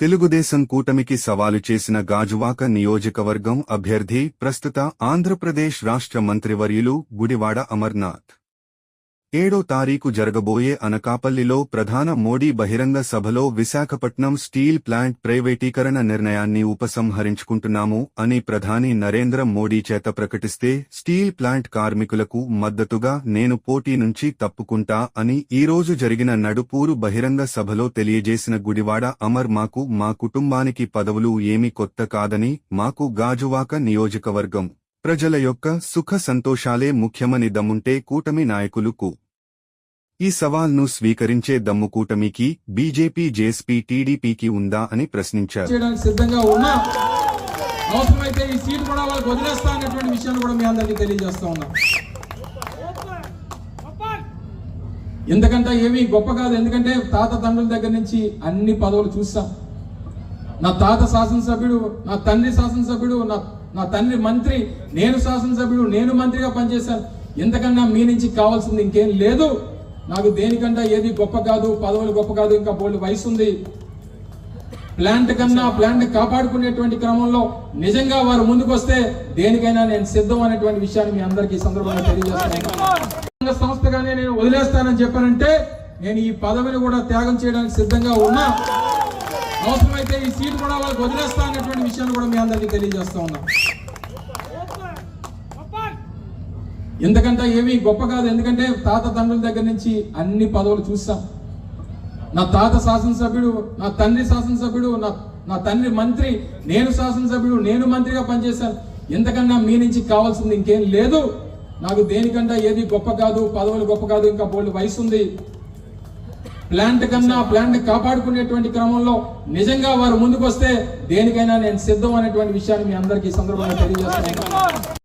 తెలుగుదేశం కూటమికి సవాలు చేసిన గాజువాక నియోజకవర్గం అభ్యర్థి ప్రస్తుత ఆంధ్రప్రదేశ్ రాష్ట్ర మంత్రివర్యులు గుడివాడ అమర్నాథ్. ఏడో తారీఖు జరగబోయే అనకాపల్లిలో ప్రధాన మోడీ బహిరంగ సభలో విశాఖపట్నం స్టీల్ ప్లాంట్ ప్రైవేటీకరణ నిర్ణయాన్ని ఉపసంహరించుకుంటున్నాము అని ప్రధాని నరేంద్ర మోడీ చేత ప్రకటిస్తే స్టీల్ ప్లాంట్ కార్మికులకు మద్దతుగా నేను పోటీ నుంచి తప్పుకుంటా అని ఈ రోజు జరిగిన నడుపూరు బహిరంగ సభలో తెలియజేసిన గుడివాడ అమర్ మాకు మా కుటుంబానికి పదవులు ఏమీ కొత్త కాదని మాకు గాజువాక నియోజకవర్గం. ప్రజల యొక్క సుఖ సంతోషాలే ముఖ్యమని దమ్ముంటే కూటమి నాయకులకు ఈ సవాల్ను స్వీకరించే దమ్ము కూటమికి బీజేపీ జేఎస్పీ టీడీపీకి ఉందా అని ప్రశ్నించారు. చేయడానికి సిద్ధంగా ఉన్నా అవసరమైతే ఈ సీట్ కూడా వాళ్ళకి వదిలేస్తా అనేటువంటి విషయాన్ని కూడా మీ అందరికీ తెలియజేస్తా ఎందుకంటే ఏమీ గొప్ప కాదు ఎందుకంటే తాత తండ్రుల దగ్గర నుంచి అన్ని పదవులు చూస్తాం. నా తాత శాసనసభ్యుడు నా తండ్రి శాసనసభ్యుడు నా నా తండ్రి మంత్రి నేను శాసనసభ్యుడు నేను మంత్రిగా పనిచేశాను. ఎంతకన్నా మీ నుంచి కావాల్సింది ఇంకేం లేదు. నాకు దేనికన్నా ఏది గొప్ప కాదు పదవులు గొప్ప కాదు ఇంకా బోల్డ్ వయసు ఉంది. ప్లాంట్ కన్నా ప్లాంట్ కాపాడుకునేటువంటి క్రమంలో నిజంగా వారు ముందుకు వస్తే దేనికైనా నేను సిద్ధం అనేటువంటి విషయాన్ని మీ అందరికీ సందర్భంగా తెలియజేస్తాను సంస్థగానే నేను వదిలేస్తానని చెప్పానంటే నేను ఈ పదవిని కూడా త్యాగం చేయడానికి సిద్ధంగా ఉన్నా. అవసరమైతే ఈ సీటు కూడా వాళ్ళకి వదిలేస్తా అనేటువంటి విషయాన్ని కూడా మీ అందరికీ తెలియజేస్తా ఉన్నా. ఎందుకంటే ఏమీ గొప్ప కాదు. ఎందుకంటే తాత తండ్రుల దగ్గర నుంచి అన్ని పదవులు చూస్తాం. నా తాత శాసనసభ్యుడు నా తండ్రి శాసనసభ్యుడు నా నా తండ్రి మంత్రి నేను శాసనసభ్యుడు నేను మంత్రిగా పనిచేశాను. ఎంతకన్నా మీ నుంచి కావాల్సింది ఇంకేం లేదు. నాకు దేనికన్నా ఏది గొప్ప కాదు పదవులు గొప్ప కాదు ఇంకా బోల్డ్ వయసు ఉంది. ప్లాంట్ కన్నా ప్లాంట్ కాపాడుకునేటువంటి క్రమంలో నిజంగా వారు ముందుకు వస్తే దేనికైనా నేను సిద్ధం అనేటువంటి విషయాన్ని మీ అందరికీ ఈ సందర్భంగా తెలియజేస్తాను